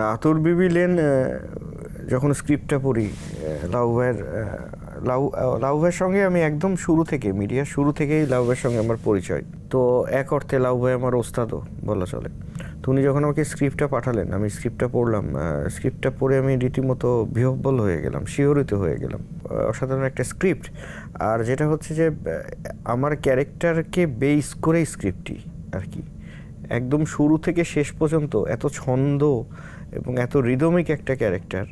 আতুর বিবি lane যখন স্ক্রিপ্টটা পড়ি আহ, লাউ ভাইয়ের লাউ সঙ্গে আমি একদম শুরু থেকে মিডিয়ার শুরু থেকেই লাউ ভাইয়ের সঙ্গে আমার পরিচয়। তো এক অর্থে লাউ ভাই আমার ওস্তাদও বলা চলে। তো উনি যখন আমাকে স্ক্রিপ্টটা পাঠালেন আমি স্ক্রিপ্টটা পড়লাম স্ক্রিপ্টটা পড়ে আমি রীতিমতো বিহব্বল হয়ে গেলাম শিহরিত হয়ে গেলাম। অসাধারণ একটা স্ক্রিপ্ট। আর যেটা হচ্ছে যে আমার ক্যারেক্টারকে বেস করেই স্ক্রিপ্টটি আর কি। একদম শুরু থেকে শেষ পর্যন্ত এত ছন্দ এবং এত রিদমিক একটা ক্যারেক্টার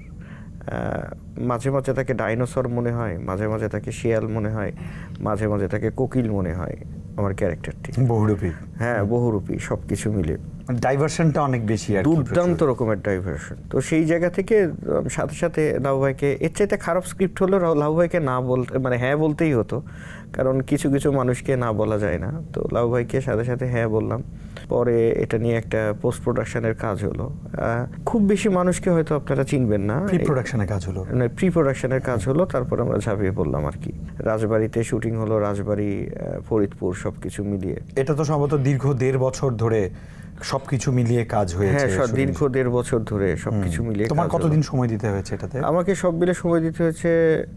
মাঝে মাঝে তাকে ডাইনোসর মনে হয় মাঝে মাঝে তাকে শিয়াল মনে হয় মাঝে মাঝে তাকে কোকিল মনে হয় আমার ক্যারেক্টারটি বহুরূপী। হ্যাঁ বহুরূপী সব কিছু মিলে। ডাইভার্সনটা অনেক বেশি আর দুর্দান্ত রকমের ডাইভার্সন তো সেই জায়গা থেকে সাথে সাথে লাউ ভাইকে এর চাইতে খারাপ স্ক্রিপ্ট রাও- লাউ ভাইকে না বলতে মানে হ্যাঁ বলতেই হতো কারণ কিছু কিছু মানুষকে না বলা যায় না। তো লাউ ভাইকে সাথে সাথে হ্যাঁ বললাম। পরে এটা নিয়ে একটা পোস্ট প্রোডাকশনের কাজ হলো। খুব বেশি মানুষকে হয়তো আপনারা চিনবেন না। প্রি প্রোডাকশনে কাজ হলো। মানে প্রি প্রোডাকশনের কাজ হলো তারপর আমরা ঝাঁপিয়ে পড়লাম আর কি। রাজবাড়িতে শুটিং হলো রাজবাড়ি ফরিদপুর সব কিছু মিলিয়ে। এটা তো সম্ভবত দীর্ঘ দেড় বছর ধরে সবকিছু মিলিয়ে কাজ হয়েছে হ্যাঁ দীর্ঘ দেড় বছর ধরে সবকিছু মিলিয়ে তোমার কতদিন সময় দিতে হয়েছে এটাতে? আমাকে সব মিলে সময় দিতে হয়েছে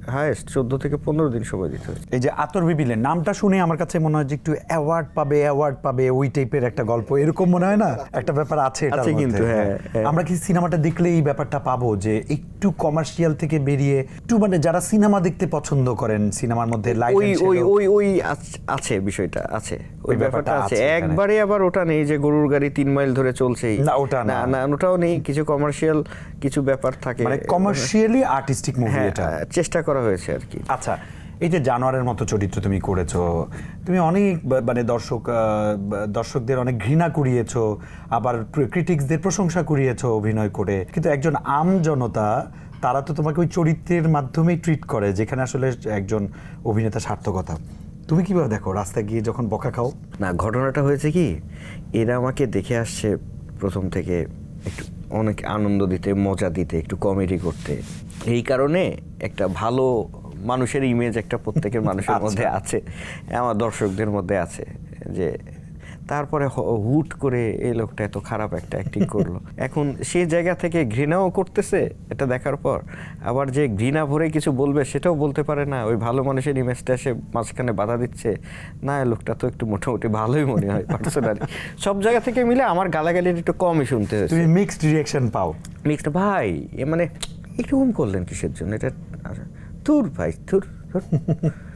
হায়েস্ট চোদ্দ থেকে পনেরো দিন সময় দিতে হয়েছে। এই যে আতর বিবিলের নামটা শুনে আমার কাছে মনে হয় যে একটু অ্যাওয়ার্ড পাবে অ্যাওয়ার্ড পাবে ওই টাইপের একটা গল্প। এরকম মনে হয় না? একটা ব্যাপার আছে আছে কিন্তু, হ্যাঁ, হ্যাঁ। আমরা কি সিনেমাটা দেখলে এই ব্যাপারটা পাবো? যে একটু কমার্শিয়াল থেকে বেরিয়ে একটু মানে যারা সিনেমা দেখতে পছন্দ করেন সিনেমার মধ্যে লাইট ওই ওই ওই ওই আছে বিষয়টা আছে। ওই ব্যাপারটা আছে। একবারে আবার ওটা নেই যে গরুর গাড়ি তিন মাইল ধরে চলছেই। না, ওটা না। না ওটাও নেই কিছু কমার্শিয়াল কিছু ব্যাপার থাকে। মানে কমার্শিয়ালি আর্টিস্টিক মুভি হ্যাঁ এটা। চেষ্টা করা হয়েছে আর কি। আচ্ছা এই যে জানোয়ারের মতো চরিত্র তুমি করেছ তুমি অনেক মানে দর্শক দর্শকদের অনেক ঘৃণা কুড়িয়েছো আবার ক্রিটিক্সদের প্রশংসা কুড়িয়েছো অভিনয় করে। কিন্তু একজন আম জনতা তারা তো তোমাকে ওই চরিত্রের মাধ্যমেই ট্রিট করে যেখানে আসলে একজন অভিনেতা সার্থকতা। তুমি কীভাবে দেখো? রাস্তায় গিয়ে যখন বকা খাও? না ঘটনাটা হয়েছে কি এরা আমাকে দেখে আসছে প্রথম থেকে একটু অনেক আনন্দ দিতে মজা দিতে একটু কমেডি করতে। এই কারণে একটা ভালো মানুষের ইমেজ একটা প্রত্যেকের মানুষের আচ্ছা। মধ্যে আছে আমার দর্শকদের মধ্যে আছে যে তারপরে হুট করে এই লোকটা এত খারাপ একটা অ্যাক্টিং করল। এখন সে জায়গা থেকে ঘৃণাও করতেছে এটা দেখার পর। আবার যে ঘৃণা ভরে কিছু বলবে সেটাও বলতে পারে না। ওই ভালো মানুষের ইমেজটা এসে মাঝখানে বাধা দিচ্ছে। না এই লোকটা তো একটু মোটামুটি ভালোই মনে হয় পার্সোনালি সব জায়গা থেকে মিলে আমার গালাগালির একটু কমই শুনতে হয়েছে। তুমি মিক্সড রিয়াকশন পাও। মিক্সড ভাই এ মানে এরকম করলেন কিসের জন্য? এটা আচ্ছা, তুর ভাই তুর তুর।